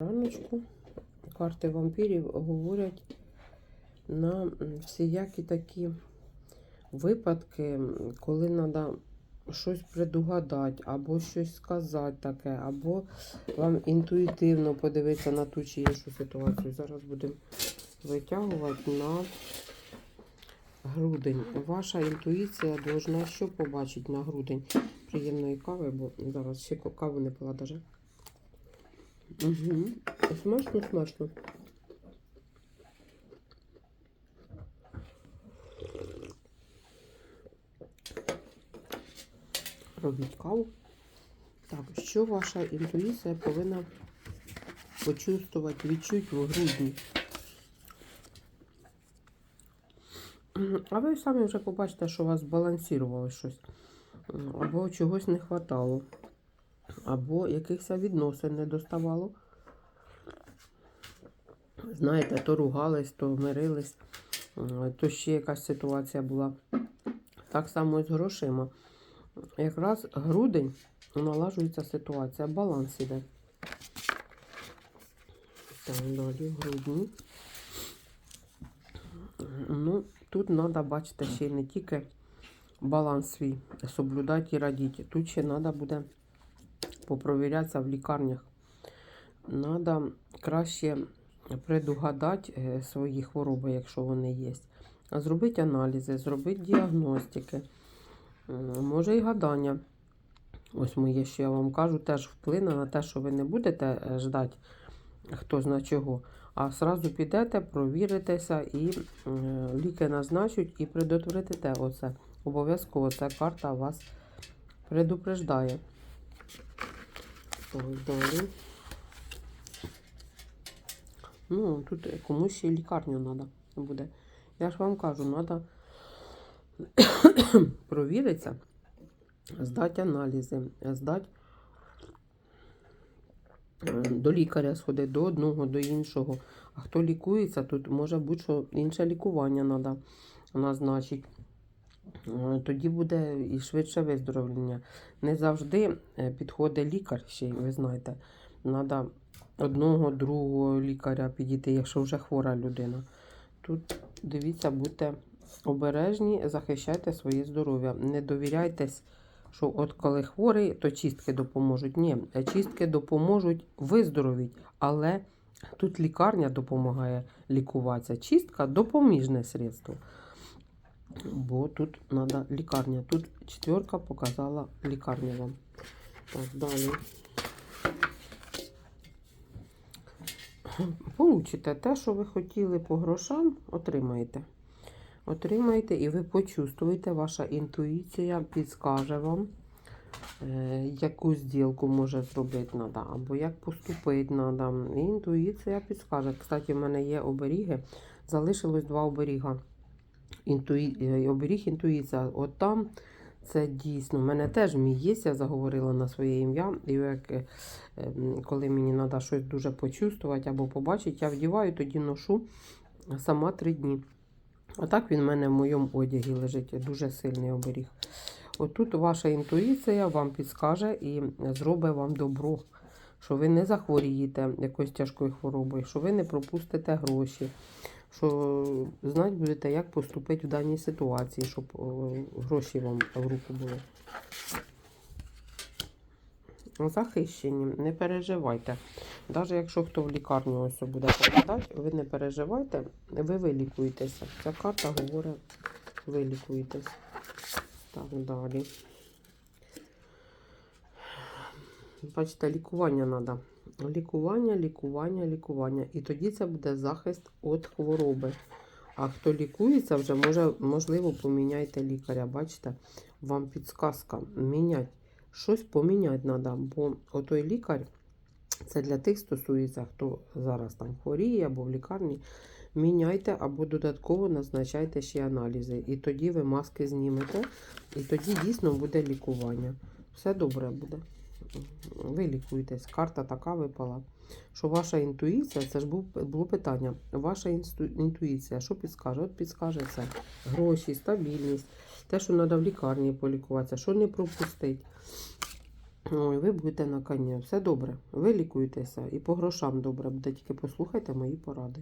Раночку карти вампірів говорять на всіякі такі випадки, коли треба щось предугадати, або щось сказати таке, або вам інтуїтивно подивитися на ту чи іншу ситуацію. Зараз будемо витягувати на грудень. Ваша інтуїція должна що побачити на грудень? Приємної кави, бо зараз ще каву не пила даже. Угу. Смачно, смачно. Робіть каву. Так, що ваша інтуїція повинна почувствувати, відчути в грудні? А ви самі вже побачите, що у вас збалансувало щось. Або чогось не хватало, або якихось відносин не доставало. Знаєте, то ругались, то мирились, то ще якась ситуація була. Так само і з грошима. Якраз грудень налажується ситуація, баланс іде. Так, далі грудні. Ну, тут треба бачити ще не тільки баланс свій соблюдати і радіти. Тут ще треба буде попровірятися в лікарнях. Треба краще предугадати е, свої хвороби, якщо вони є. Зробити аналізи, зробити діагностики. Може і гадання. Ось моє, що я вам кажу, теж вплине на те, що ви не будете е, ждати, хто зна чого, а сразу підете, провіритеся і ліки назначать і предотвратите оце. Обов'язково ця карта вас предупреждає. Так, далі. Ну, тут комусь ще лікарню треба буде. Я ж вам кажу, треба провіритися, здати аналізи, здати е, до лікаря сходити, до одного, до іншого. А хто лікується, тут може бути, що інше лікування треба назначити. Е, Тоді буде і швидше виздоровлення. Не завжди е, підходить лікар, ще ви знаєте. Треба одного, другого лікаря підійти, якщо вже хвора людина. Тут дивіться, будьте обережні, захищайте своє здоров'я. Не довіряйтесь, що от коли хворий, то чистки допоможуть. Ні, чистки допоможуть виздоровіть, але тут лікарня допомагає лікуватися. Чистка допоміжне средство. Бо тут треба лікарня. Тут четверка показала лікарню вам. Так, далі. Получите те, що ви хотіли по грошам, отримаєте. Отримаєте і ви почувствуєте, ваша інтуїція підскаже вам, е, яку зділку може зробити треба, або як поступити треба. Інтуїція підскаже. Кстати, в мене є оберіги. Залишилось два оберіга. Інтуї... е, Оберіг інтуїція. От там це дійсно. У мене теж мій є, я заговорила на своє ім'я. І як, е, ем, коли мені треба щось дуже почувствувати або побачити, я вдіваю, тоді ношу сама три дні. А так він в мене в моєму одягі лежить. Дуже сильний оберіг. Отут ваша інтуїція вам підскаже і зробить вам добро, що ви не захворієте якоюсь тяжкою хворобою, що ви не пропустите гроші, що знати будете, як поступити в даній ситуації, щоб гроші вам в руку були. Захищені, не переживайте. Навіть якщо хто в лікарню ось буде попадати, ви не переживайте, ви вилікуєтеся. Ця карта говорить, вилікуєтесь. Так, далі. Бачите, лікування треба. Лікування, лікування, лікування. І тоді це буде захист від хвороби. А хто лікується, вже може, можливо, поміняйте лікаря. Бачите, вам підсказка. Міняти. Щось поміняти треба, бо отой лікар це для тих стосується, хто зараз там хворіє або в лікарні. Міняйте або додатково назначайте ще аналізи. І тоді ви маски знімете, і тоді дійсно буде лікування. Все добре буде. Ви лікуєтесь. Карта така випала. Що ваша інтуїція, це ж було питання. Ваша інтуїція, що підскаже? От підскаже це гроші, стабільність, те, що треба в лікарні полікуватися, що не пропустить. Ой, ви будете на коні. Все добре. Ви лікуєтеся і по грошам добре буде. Тільки послухайте мої поради.